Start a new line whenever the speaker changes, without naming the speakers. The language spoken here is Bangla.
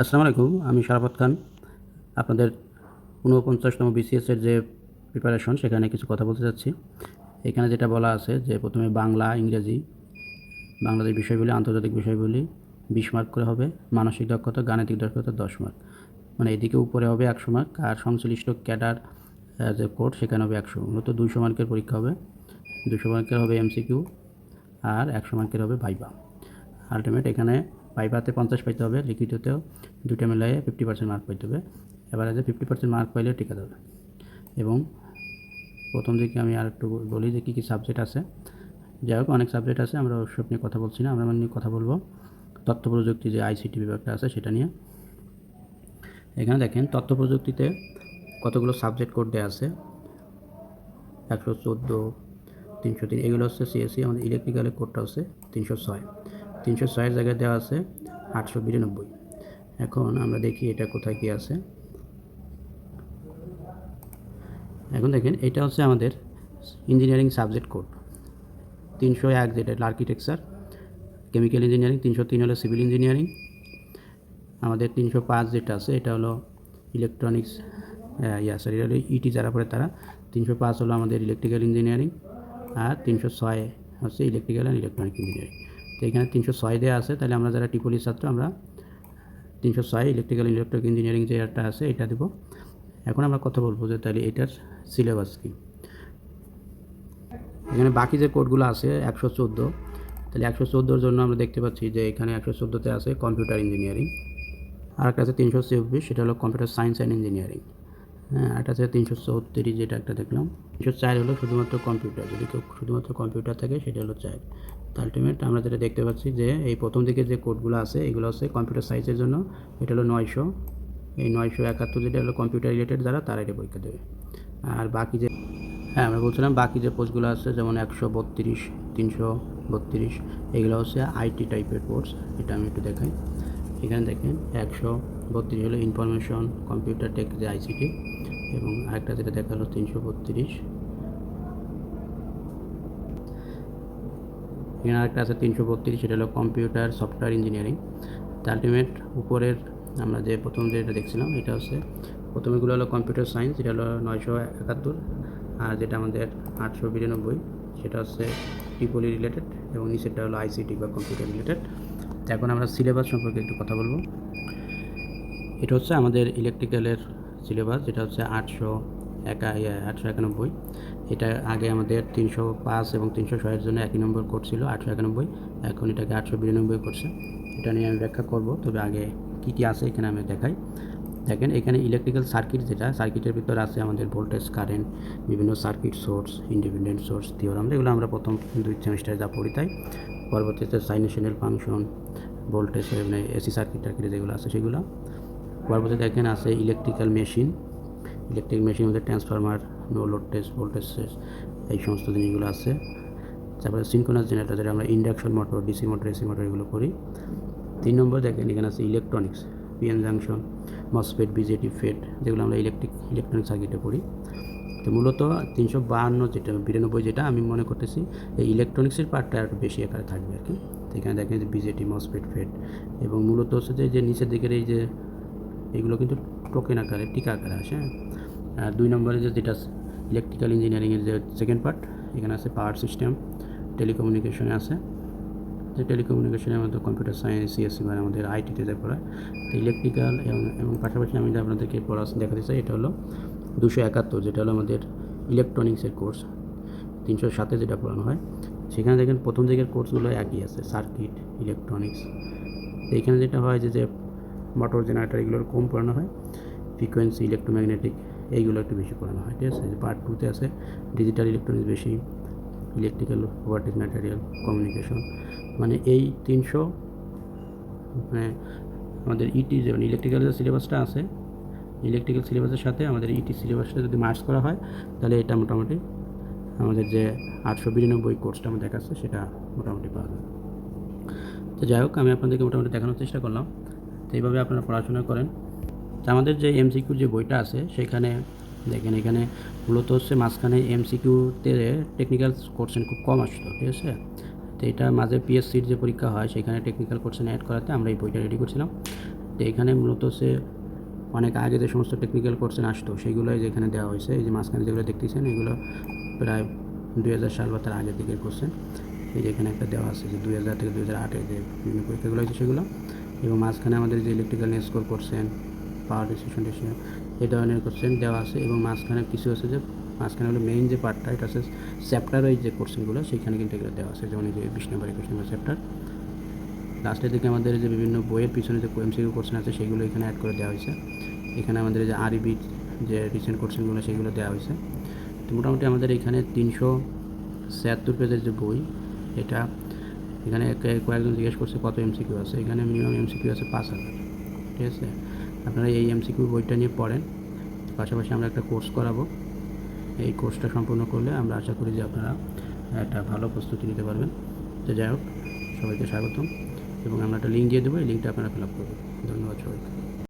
আসসালামু আলাইকুম, আমি শারাফত খান। আপনাদের ঊনপঞ্চাশতম বিসিএসের যে প্রিপারেশন সেখানে কিছু কথা বলতে চাচ্ছি। এখানে যেটা বলা আছে যে প্রথমে বাংলা, ইংরেজি, বাংলাদেশ বিষয়গুলি, আন্তর্জাতিক বিষয়গুলি বিশ মার্ক করে হবে, মানসিক দক্ষতা, গাণিতিক দক্ষতা দশ মার্ক মানে এদিকে উপরে হবে একশো মার্ক আর সংশ্লিষ্ট ক্যাডার যে কোড, সেখানে হবে একশো। মূলত দুশো মার্কের পরীক্ষা হবে। দুশো মার্কের হবে এমসিকিউ আর একশো মার্কের হবে ভাইবা। আলটিমেট এখানে ভাইভাতে পঞ্চাশ পাইতে হবে লিখিততেও দুটো মিলিয়ে ফিফটি পার্সেন্ট মার্ক পাইতে হবে। এবার যে ফিফটি পার্সেন্ট মার্ক পাইলে টিকা দেবে এবং প্রথম দিকে আমি আর একটু বলি যে কী কী সাবজেক্ট আছে। যাই হোক, অনেক সাবজেক্ট আছে, আমরা ওসব নিয়ে কথা বলছি না, আমরা নিয়ে কথা বলব। তথ্য প্রযুক্তি যে আইসিটি বিভাগটা আছে, সেটা নিয়ে। এখানে দেখেন, তথ্য প্রযুক্তিতে কতগুলো সাবজেক্ট কোড দেওয়া আছে? একশো চোদ্দ, তিনশো তিন, এগুলো হচ্ছে সিএসসি আমাদের ইলেকট্রিক্যালের কোডটা হচ্ছে তিনশো ছয়। তিনশো ছয়ের জায়গায় দেওয়া আছে, আটশো বিরানব্বই। এখন আমরা দেখি এটা কোথায় কী আছে। এখন দেখেন, এটা হচ্ছে আমাদের ইঞ্জিনিয়ারিং সাবজেক্ট কোড তিনশো এক যেটা আর্কিটেকচার কেমিক্যাল ইঞ্জিনিয়ারিং তিনশো তিন হলো সিভিল ইঞ্জিনিয়ারিং আমাদের তিনশো পাঁচ যেটা আছে, এটা হলো ইলেকট্রনিক্স ইয়া সরি হলো ইটি যারা পড়ে তারা। তিনশো পাঁচ হলো আমাদের ইলেকট্রিক্যাল ইঞ্জিনিয়ারিং আর তিনশো ছয় হচ্ছে ইলেকট্রিক্যাল অ্যান্ড ইলেকট্রনিক ইঞ্জিনিয়ারিং তো এখানে তিনশো ছয় দেওয়া আছে, তাহলে আমরা যারা টিপলির ছাত্র, আমরা তিনশো ছয় ইলেকট্রিক্যাল ইলেকট্রিক ইঞ্জিনিয়ারিং যে একটা আছে, এটা দেবো। এখন আমরা কথা বলব যে তাহলে এটার সিলেবাস কী। এখানে বাকি যে কোডগুলো আছে, একশো চোদ্দ, তাহলে একশো চোদ্দোর জন্য আমরা দেখতে পাচ্ছি যে এখানে একশো চোদ্দোতে আছে কম্পিউটার ইঞ্জিনিয়ারিং আর একটা আছে তিনশো চব্বিশ, সেটা হলো কম্পিউটার সায়েন্স অ্যান্ড ইঞ্জিনিয়ারিং হ্যাঁ একটা আছে তিনশো চৌত্রিশ যেটা একটা দেখলাম। তিনশো চার হলো শুধুমাত্র কম্পিউটার। যদি কেউ শুধুমাত্র কম্পিউটার থাকে, সেটা হলো চার আলটিমেট আমরা যেটা দেখতে পাচ্ছি যে, এই প্রথম দিকে যে কোডগুলো আছে, এগুলো হচ্ছে কম্পিউটার সায়েন্সের জন্য, এটা হলো নয়শো। এই নয়শো একাত্তর যেটা হলো কম্পিউটার রিলেটেড যারা তারা এটা পরীক্ষা দেবে। আর বাকি যে হ্যাঁ আমরা বলছিলাম বাকি যে পোস্টগুলো আছে, যেমন একশো বত্রিশ, তিনশো বত্রিশ, এগুলো হচ্ছে আইটি টাইপের কোর্স এটা আমি একটু দেখাই। এখানে দেখেন, একশো বত্রিশ হলো ইনফরমেশন, কম্পিউটার টেক যে আইসিটি। এবং আরেকটা যেটা দেখা হলো তিনশো বত্রিশ। এখানে আরেকটা আছে, তিনশো বত্রিশ, সেটা হলো কম্পিউটার সফটওয়্যার ইঞ্জিনিয়ারিং। আলটিমেট উপরের আমরা যে প্রথম যেটা দেখছিলাম, এটা হচ্ছে, প্রথমেগুলো হলো কম্পিউটার সায়েন্স, এটা হলো নয়শো একাত্তর, আর যেটা আমাদের আটশো বিরানব্বই, সেটা হচ্ছে টিপলি রিলেটেড এবং নিচেরটা হলো আইসিটি বা কম্পিউটার রিলেটেড এখন আমরা সিলেবাস সম্পর্কে একটু কথা বলব। এটা হচ্ছে আমাদের ইলেকট্রিক্যালের সিলেবাস, যেটা হচ্ছে আটশো একা আটশো একানব্বই। এটা আগে আমাদের তিনশো পাঁচ এবং তিনশো ছয়ের জন্য একই নম্বর কোড ছিল, আটশো একানব্বই। এখন এটাকে আটশো বিরানব্বই করছে। এটা নিয়ে আমি ব্যাখ্যা করব, তবে আগে কী কী আছে এখানে আমি দেখাই। দেখেন, এখানে ইলেকট্রিক্যাল সার্কিট যেটা সার্কিটের ভিতর আছে আমাদের ভোল্টেজ কারেন্ট বিভিন্ন circuit source independent source theorem এগুলো আমরা প্রথম দুই সেমিস্টারে যা পড়ি তাই। পরবর্তীতে সাইনেশনাল ফাংশন ভোল্টেজ মানে এসি সার্কিট টার্কিট যেগুলো আছে সেগুলো। পরবর্তীতে দেখেন আছে ইলেকট্রিক্যাল মেশিন ইলেকট্রিক মেশিন মধ্যে transformer no load test voltage এই সমস্ত জিনিসগুলো আছে। তারপরে সিনকোনাস জেনারেটর যেটা আমরা induction motor DC motor AC motor এগুলো করি। তিন নম্বর দেখেন, এখানে আছে electronics PN junction MOSFET BJT FET যেগুলো আমরা ইলেকট্রিক ইলেকট্রনিক সার্কিটে পড়ি তো মূলত তিনশো বাহান্ন যেটা, বিরানব্বই যেটা আমি মনে করতেছি, এই ইলেকট্রনিক্সের পার্টটা একটু বেশি আকারে থাকবে আর কি। এখানে দেখেন যে বিজেটি মসফেট ফেট এবং মূলত হচ্ছে যে নিচের দিকের এই যে এগুলো কিন্তু টোকেন আকারে, টিকা আকারে আসে হ্যাঁ? আর দুই নম্বরে যে যেটা ইলেকট্রিক্যাল ইঞ্জিনিয়ারিংয়ের যে সেকেন্ড পার্ট এখানে আছে পাওয়ার সিস্টেম টেলিকমিউনিকেশনে আছে। যে টেলিকমিউনিকেশনের মধ্যে কম্পিউটার সায়েন্স সিএসসি মানে আমাদের আইটিতে যা পড়ায়, তো ইলেকট্রিক্যাল এবং এবং পাশাপাশি আমি যে আপনাদেরকে পড়া দেখাতে চাই, এটা হলো দুশো একাত্তর, যেটা হলো আমাদের ইলেকট্রনিক্সের কোর্স তিনশো সাতে যেটা পড়ানো হয়। সেখানে দেখেন প্রথম দিকের কোর্সগুলো একই আছে সার্কিট ইলেকট্রনিক্স তো এখানে যেটা হয় যে মোটর জেনারেটর এগুলোর কম পড়ানো হয়। ফ্রিকোয়েন্সি ইলেকট্রোম্যাগনেটিক এইগুলো একটু বেশি পড়ানো হয়, ঠিক আছে? পার্ট টুতে আছে ডিজিটাল ইলেকট্রনিক্স বেশি, ইলেকট্রিক্যাল ওয়ার্টেজ ম্যাটেরিয়াল কমিউনিকেশন। মানে এই তিনশো মানে আমাদের ইটি যেমন ইলেকট্রিক্যাল যে সিলেবাসটা আছে, ইলেকট্রিক্যাল সিলেবাসের সাথে আমাদের ইটি সিলেবাসটা যদি মার্চ করা হয়, তাহলে এটা মোটামুটি আমাদের যে আটশো বিরানব্বই কোর্সটা আমার দেখাচ্ছে সেটা মোটামুটি পাওয়া যাবে তো যাই হোক, আমি আপনাদেরকে মোটামুটি দেখানোর চেষ্টা করলাম। তো এইভাবে আপনারা পড়াশোনা করেন। আমাদের যে এমসিকিউর যে বইটা আছে, সেখানে দেখেন এখানে মূলত হচ্ছে মাঝখানে এমসিকিউতে টেকনিক্যাল কোর্সেন খুব কম আসতো, ঠিক আছে? তো এটা মাঝে পিএসসির যে পরীক্ষা হয়, সেখানে টেকনিক্যাল কোর্সেন অ্যাড করাতে আমরা এই বইটা রেডি করছিলাম। তো এখানে মূলত সে অনেক আগে যে সমস্ত টেকনিক্যাল কোর্সেন আসতো, সেগুলোই যেখানে দেওয়া হয়েছে, এই যে মাঝখানে যেগুলো দেখতেছেন, এগুলো প্রায় দুই হাজার সাল বা তার আগের দিকের কোর্সেন এই যে এখানে একটা দেওয়া আছে যে দুই হাজার থেকে দুই হাজার আটে যে বিভিন্ন পরীক্ষাগুলো আছে সেগুলো। এবং মাঝখানে আমাদের যে ইলেকট্রিক্যাল স্কোর করছেন পাওয়ার ডিসিশন ডিসিশন এই ধরনের কোশ্চেন দেওয়া আছে এবং মাঝখানে কিছু আছে যে, মাঝখানে হলো মেইন যে পার্টটা এটা হচ্ছে চ্যাপ্টার ওই যে কোশ্চেনগুলো সেখানে কিন্তু এগুলো দেওয়া আছে। যেমন এই যে বিশ নম্বর একুশ নম্বর চ্যাপ্টার লাস্টের দিকে আমাদের যে বিভিন্ন বইয়ের পিছনে যে এমসিকিউ কোশ্চেন আছে, সেগুলো এখানে অ্যাড করে দেওয়া হয়েছে। এখানে আমাদের যে আরবি যে রিসেন্ট কোশ্চেনগুলো সেগুলো দেওয়া হয়েছে। তো মোটামুটি আমাদের এখানে তিনশো ছিয়াত্তর পেজের যে বই, এটা এখানে কয়েকজন জিজ্ঞেস করছে কত এমসিকিউ আছে। এখানে মিনিমাম এমসিকিউ আছে পাঁচ হাজার, ঠিক আছে? আপনারা এই এম এমসিকিউ বইটা নিয়ে পড়েন, পাশাপাশি আমরা একটা কোর্স করাবো। এই কোর্সটা সম্পূর্ণ করলে আমরা আশা করি যে আপনারা একটা ভালো প্রস্তুতি নিতে পারবেন। তো যাই হোক, সবাইকে স্বাগতম এবং আমরা একটা লিঙ্ক দিয়ে দেবো, এই লিঙ্কটা আপনারা ফিল আপ করবেন। ধন্যবাদ সবাই